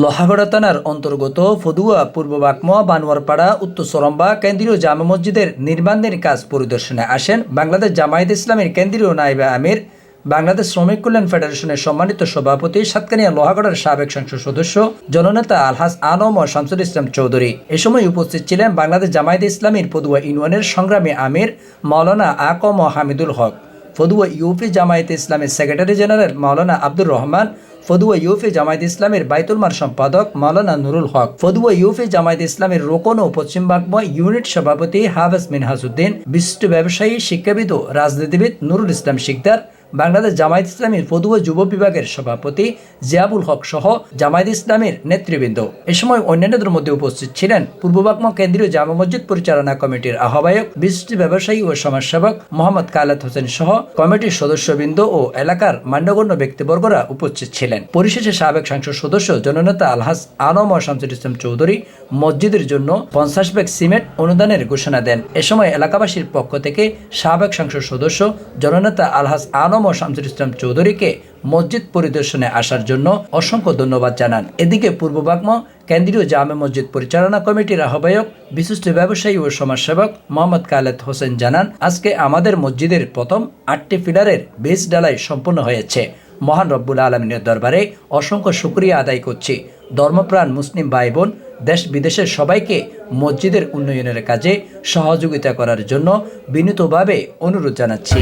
লোহাগড়া থানার অন্তর্গত ফদুয়া, পূর্ব বাকমা বানোয়ারপাড়া, উত্তর সরম্বা কেন্দ্রীয় জামা মসজিদের নির্মাণের কাজ পরিদর্শনে আসেন বাংলাদেশ জামায়াত ইসলামের কেন্দ্রীয় নাইবে আমির, বাংলাদেশ শ্রমিক কল্যাণ ফেডারেশনের সম্মানিত সভাপতি সাতকানিয়া লোহাগড়ার সাবেক সংসদ সদস্য, জননেতা আলহাস আনম ও শামসুল ইসলাম চৌধুরী। এ সময় উপস্থিত ছিলেন বাংলাদেশ জামায়াত ইসলামীর পদুয়া ইউনিয়নের সংগ্রামী আমির মাওলানা আকম হামিদুল হক, ফদুয়া ইউপি জামায়াত ইসলামের সেক্রেটারি জেনারেল মাওলানা আব্দুর রহমান ফদুয়া ইউফে জামায়াত ইসলামের বাইতুলমার সম্পাদক মাওলানা নুরুল হক। ফদুয়া ইউফে জামায়াত ইসলামের রোকন ও পশ্চিম বাগমা ইউনিট সভাপতি হাফেজ মিনহাজুদ্দিন, বিশিষ্ট ব্যবসায়ী, শিক্ষাবিদ ও রাজনীতিবিদ নুরুল ইসলাম শিকদার বাংলাদেশ জামায়াত ইসলামীর ফদুয়া যুব বিভাগের সভাপতি জিয়াবুল হক সহ জামায়াত ইসলামের নেতৃবৃন্দ। এ সময় অন্যান্যদের মধ্যে উপস্থিত ছিলেন পূর্ব বাগমা কেন্দ্রীয় জামা মসজিদ পরিচালনা কমিটির আহ্বায়ক, বিশিষ্ট ব্যবসায়ী ও সমাজসেবক মোহাম্মদ কালাত হোসেন সহ কমিটির সদস্যবৃন্দ ও এলাকার মান্যগণ্য ব্যক্তিবর্গরা উপস্থিত ছিলেন। পরিশেষে সাবেক সংসদ সদস্য জননেতা আলহাস আনম ও শামসুল ইসলাম চৌধুরী মসজিদের জন্য পঞ্চাশ ব্যাগ সিমেন্ট অনুদানের ঘোষণা দেন। এ সময় এলাকাবাসীর পক্ষ থেকে সাবেক সংসদ সদস্য জননেতা আলহাস আনম ও শামসুল ইসলাম চৌধুরীকে মসজিদ পরিদর্শনে আসার জন্য অসংখ্য ধন্যবাদ জানান। এদিকে পূর্ব বাগমা কেন্দ্রীয় জামে মসজিদ পরিচালনা কমিটির আহ্বায়ক, বিশিষ্ট ব্যবসায়ী ও সমাজসেবক মোহাম্মদ কালেদ হোসেন জানান, আজকে আমাদের মসজিদের প্রথম আটটি পিলারের বেস ডালাই সম্পন্ন হয়েছে। মহান রব্বুল আলমিনের দরবারে অসংখ্য শুক্রিয়া আদায় করছি। ধর্মপ্রাণ মুসলিম ভাই বোন দেশ বিদেশের সবাইকে মসজিদের উন্নয়নের কাজে সহযোগিতা করার জন্য বিনীতভাবে অনুরোধ জানাচ্ছি।